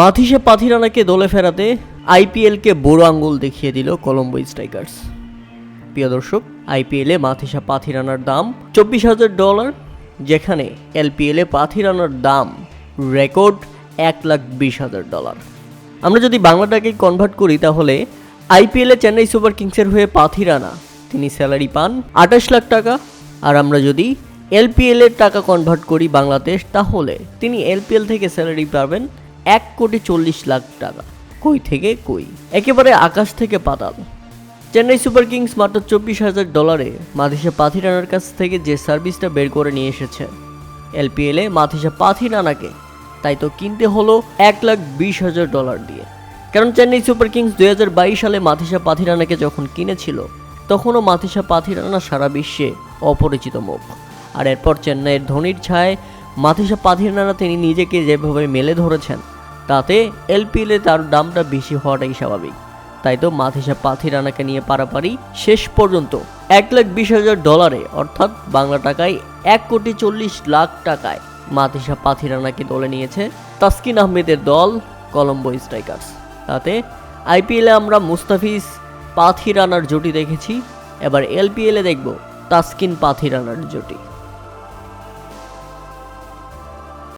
মাথিসা পাথিরানাকে দলে ফেরাতে আইপিএলকে বুড়ো আঙ্গুল দেখিয়ে দিল কলম্বো স্ট্রাইকার্স। প্রিয় দর্শক, আইপিএলে মাথিসা পাথিরানার দাম চব্বিশ হাজার ডলার, যেখানে এলপিএলে পাথিরানার দাম রেকর্ড এক লাখ বিশ হাজার ডলার। আমরা যদি বাংলাটাকে কনভার্ট করি, তাহলে আইপিএলে চেন্নাই সুপার কিংসের হয়ে পাথিরানা, তিনি স্যালারি পান আঠাশ লাখ টাকা। আর আমরা যদি এলপিএল এর টাকা কনভার্ট করি বাংলাদেশ, তাহলে তিনি এলপিএল থেকে স্যালারি পাবেন এক কোটি চল্লিশ লাখ টাকা। কই থেকে কই? একেবারে আকাশ থেকে পাতাল। চেন্নাই সুপার কিংস মাত্র চব্বিশ হাজার ডলারে মাথিসা পাথিরানার কাছ থেকে যে সার্ভিসটা বের করে নিয়ে এসেছে। এলপিএলে মাথিসা পাথিরানাকে। তাই তো কিনতে হলো এক লাখ বিশ হাজার ডলার দিয়ে। কারণ চেন্নাই সুপার কিংস দুই হাজার বাইশ সালে মাথিসা পাথিরানাকে যখন কিনেছিল তখনও মাথিসা পাথিরানা সারা বিশ্বে অপরিচিত মুখ। আর এরপর চেন্নাইয়ের ধোনির ছায় মাথিসা পাথিরানা তিনি নিজেকে যেভাবে মেলে ধরেছেন তাতে এলপিএলে তার দামটা বেশি হওয়াটাই স্বাভাবিক। তাই তো মাথিসা পাথিরানাকে নিয়ে পারাপারি শেষ পর্যন্ত এক লাখ বিশ হাজার ডলারে, অর্থাৎ বাংলা টাকায় এক কোটি চল্লিশ লাখ টাকায় মাতিসা পাথি রানাকে দলে নিয়েছে তাসকিন আহমেদের দল কলম্বো স্ট্রাইকার্স। তাতে আইপিএলে আমরা মুস্তাফিজ পাথি রানার জুটি দেখেছি। এবার এলপিএলে দেখব তাসকিন পাথিরানার জুটি